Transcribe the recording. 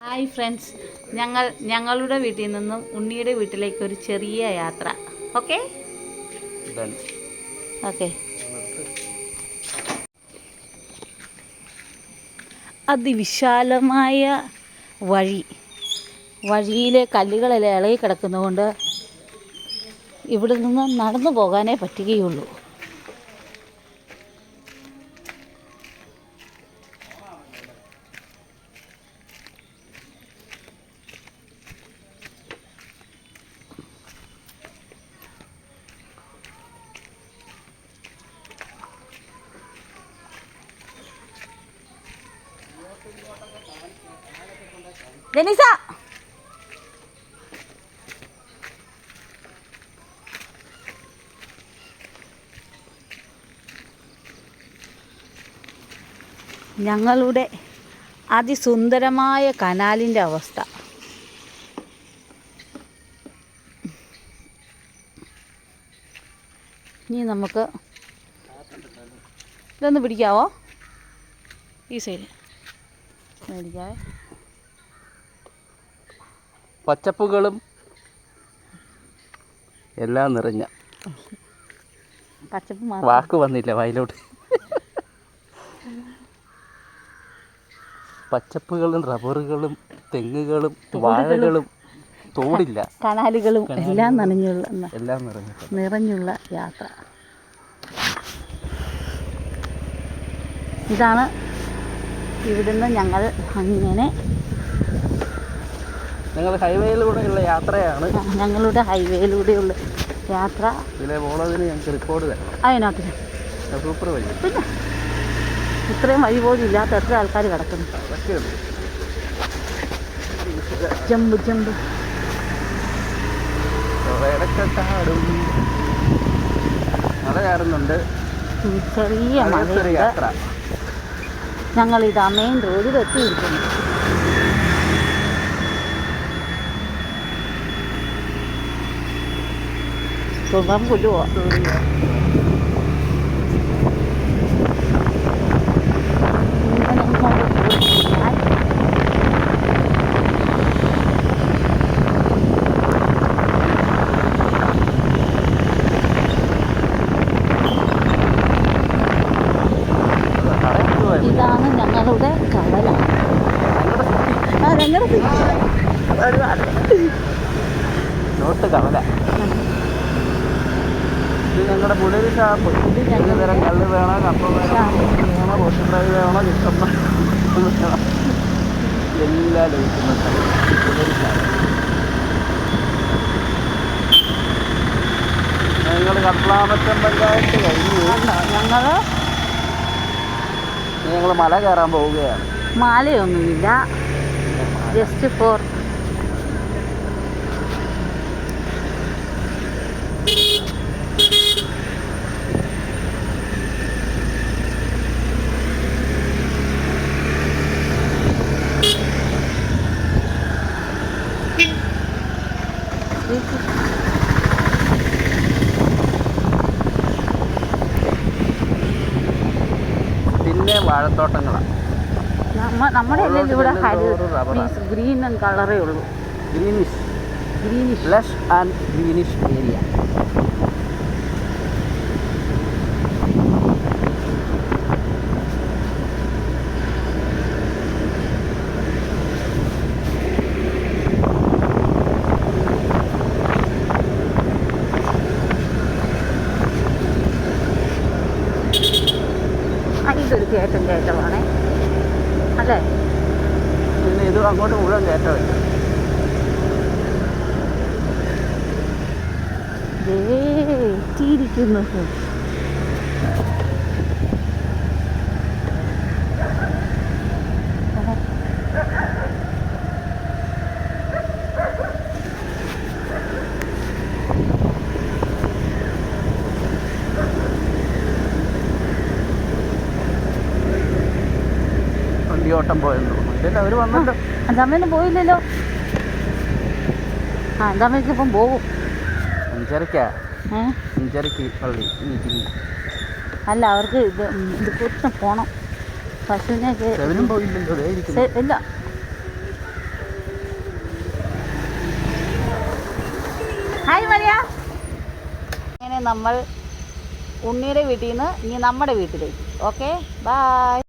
Hi friends ഞങ്ങൾ ഞങ്ങളുടെ വീട്ടിൽ നിന്നും ഉണ്ണിയുടെ വീട്ടിലേക്ക് ഒരു ചെറിയ യാത്ര. ഓക്കെ. ഓക്കെ അതിവിശാലമായ വഴി. വഴിയിലെ കല്ലുകളെല്ലാം ഇളകി കിടക്കുന്നതുകൊണ്ട് ഇവിടെ നിന്ന് നടന്നു പോകാനേ പറ്റുകയുള്ളൂ. ജനീസ ഞങ്ങളുടെ അതിസുന്ദരമായ കനാലിന്റെ അവസ്ഥ. ഇനി നമുക്ക് ഇതൊന്ന് പിടിക്കാവോ? ഈ സൈഡ്. പിടിക്കാവേ പച്ചപ്പുകളും എല്ലാം നിറഞ്ഞ പച്ചപ്പ് വാക്ക് വന്നില്ല വയലോട്ട്. പച്ചപ്പുകളും റബ്ബറുകളും തെങ്ങുകളും വാഴകളും തോടില്ല. കനാലുകളും എല്ലാം നനഞ്ഞുള്ള എല്ലാം നിറഞ്ഞ നിറഞ്ഞുള്ള യാത്ര. ഇതാണ് ഇവിടുന്ന് ഞങ്ങൾ അങ്ങനെ ഞങ്ങൾ ഹൈവേയിലൂടെയുള്ള യാത്രയാണ്. ഞങ്ങളുടെ ഹൈവേയിലൂടെയുള്ള യാത്ര. ഇതിലെ പോണതിന് ഞങ്ങൾക്ക് റിപ്പോർട്ട് തരണം. അതിനകത്ത്. അത് സൂപ്പർ വഴി. പിന്നെ ഇത്രയും വഴി പോലും ഇല്ലാത്ത എത്ര ആൾക്കാർ കിടക്കുന്നു? Jump jump. ഇടക്കെട്ടാടും മഴ കയറുന്നുണ്ട് ചെറിയ യാത്ര. ഞങ്ങൾ ഇതാ മെയിൻ റോഡിൽ എത്തിയിരിക്കുന്നു. തൊണ്ടാൻ കൊല്ലുവോ ഇങ്ങനെ ഇങ്ങോട്ട് പോയി. ആ, ഇതാണ് ഞങ്ങളുടെ കവല ആ ഞങ്ങളുടെ ഒരുപാട് നോട്ട് കവല ഇത് ഞങ്ങളുടെ പുലരി ഷാപ്പ്. ഏത് തരം കല്ല് വേണോ കപ്പ വേണോ. വേണോ പോഷൻ ഫ്രൈ വേണോ ചിക്കമ്മ എല്ലാ എല്ലാം ലഭിക്കുന്ന പുലരി ഷാപ്പ്. ഞങ്ങൾ കപ്ലാമറ്റം പഞ്ചായത്ത് കഴിഞ്ഞു. ഞങ്ങൾ ഞങ്ങൾ മല കയറാൻ പോവുകയാണ്. മാലയൊന്നുമില്ല. ജസ്റ്റ് ഫോർ പിന്നെ വാഴത്തോട്ടങ്ങളാണ് നമ്മ നമ്മുടെ ഇവിടെ ഗ്രീൻ കളറേ ഉള്ളൂ. Greenish greenish and greenish area ആ ഇതൊരു കയറ്റം കയറ്റമാണേ അല്ലേ പിന്നെ ഇത് അങ്ങോട്ട് മുഴുവൻ കയറ്റമില്ല എത്തിയിരിക്കുന്നു വണ്ടിയോട്ടം പോയെന്ന് പോയില്ലല്ലോ. ആ അഞ്ചാമ്മയ്ക്ക് ഇപ്പം പോകും അല്ല അവർക്ക് ഇത് ഇത് കൂട്ടിന് പോണം. പശുവിനെയൊക്കെ ഇല്ല. Hi Maria. അങ്ങനെ നമ്മൾ ഉണ്ണിയുടെ വീട്ടിൽ നിന്ന് ഇനി നമ്മുടെ വീട്ടിലേക്ക്. Okay bye